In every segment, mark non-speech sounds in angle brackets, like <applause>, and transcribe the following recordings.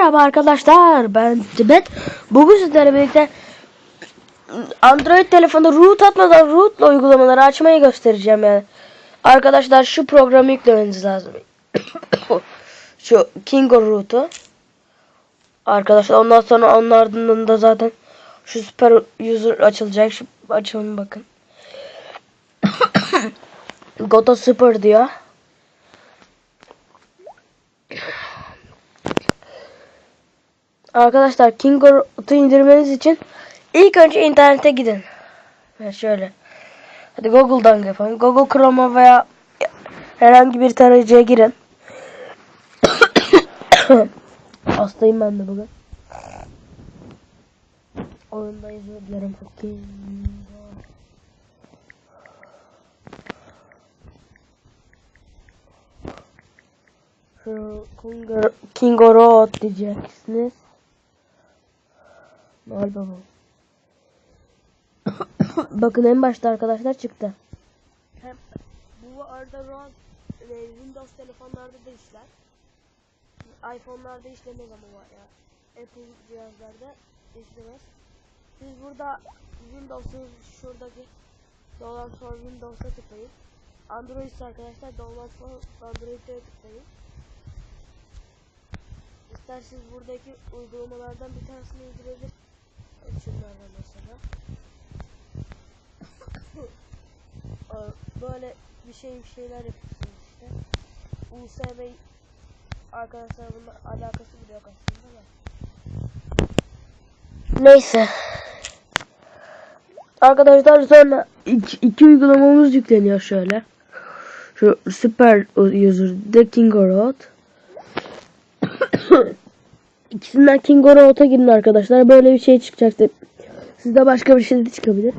Merhaba arkadaşlar ben Tibet. Bugün sizlerle birlikte Android telefonda root atmadan rootla uygulamaları açmayı göstereceğim yani. Arkadaşlar şu programı yüklemeniz lazım. <coughs> şu Kingo root'u. Arkadaşlar ondan sonra onun ardından da zaten şu super user açılacak. Şu açalım bakın. <coughs> Goto Super diyor. Arkadaşlar Kingo'yu indirmeniz için ilk önce internete gidin. Yani şöyle. Hadi Google'dan yapın. Google Chrome'a veya herhangi bir tarayıcıya girin. <coughs> Hastayım ben de bugün. Oyundayız özür dilerim. Kingo. Şu Kingo, Kingo Road diyeceksiniz. Bu. Bakın en başta arkadaşlar çıktı. Hem bu arada Road e, Windows telefonlarda da işler. iPhone'larda işlemez ama ya. Apple cihazlarda işlemez. Siz burada Windows'un şuradaki dolan sonra Windows'a tıklayın. Android ise arkadaşlar dolan sonra Android'e tıklayın. İsterseniz buradaki uygulamalardan bir tanesini indirebilir. Şunlardan mesela. <laughs> Böyle bir şey bir şeyler yapıyorsunuz işte. USB arkadaşlar bununla alakası bile yok aslında da. Neyse. Arkadaşlar sonra iki, iki uygulamamız yükleniyor şöyle. Şu Super User The King Road. İkisinden King Road'a girin arkadaşlar. Böyle bir şey çıkacaktı. Sizde başka bir şey de çıkabilir.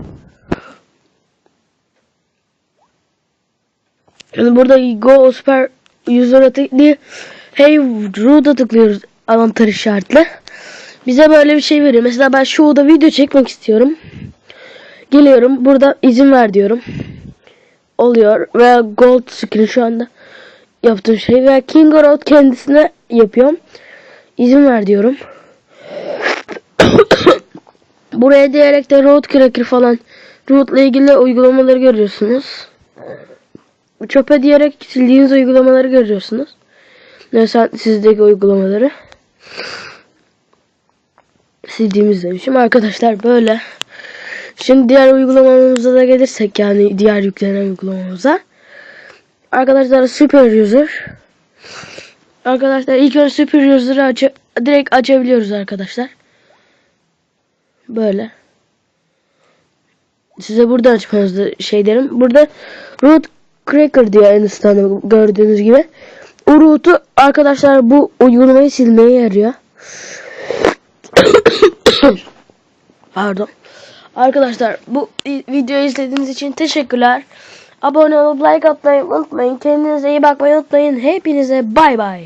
Şimdi burada Go Super User'a tıklayıp Hey Root'a tıklıyoruz avantaj işaretle. Bize böyle bir şey veriyor. Mesela ben şurada video çekmek istiyorum. Geliyorum. Burada izin ver diyorum. Oluyor. Veya gold screen şu anda yaptığım şey. Veya King Road kendisine yapıyorum. İzin ver diyorum. Buraya diyerek de Road Cracker falan Root'la ilgili uygulamaları görüyorsunuz. Çöpe diyerek sildiğiniz uygulamaları görüyorsunuz. Mesela sizdeki uygulamaları. Sildiğimiz demişim. Arkadaşlar böyle. Şimdi diğer uygulamamıza da gelirsek yani diğer yüklenen uygulamamıza. Arkadaşlar Super User. Arkadaşlar ilk önce Super User'ı aç direkt açabiliyoruz arkadaşlar. Böyle. Size burada açmanızı şey derim. Burada root cracker diyor en üstte gördüğünüz gibi. O root'u arkadaşlar bu uygulamayı silmeye yarıyor. <coughs> Pardon. Arkadaşlar bu videoyu izlediğiniz için teşekkürler. Abone olup like atmayı unutmayın. Kendinize iyi bakmayı unutmayın. Hepinize bay bay.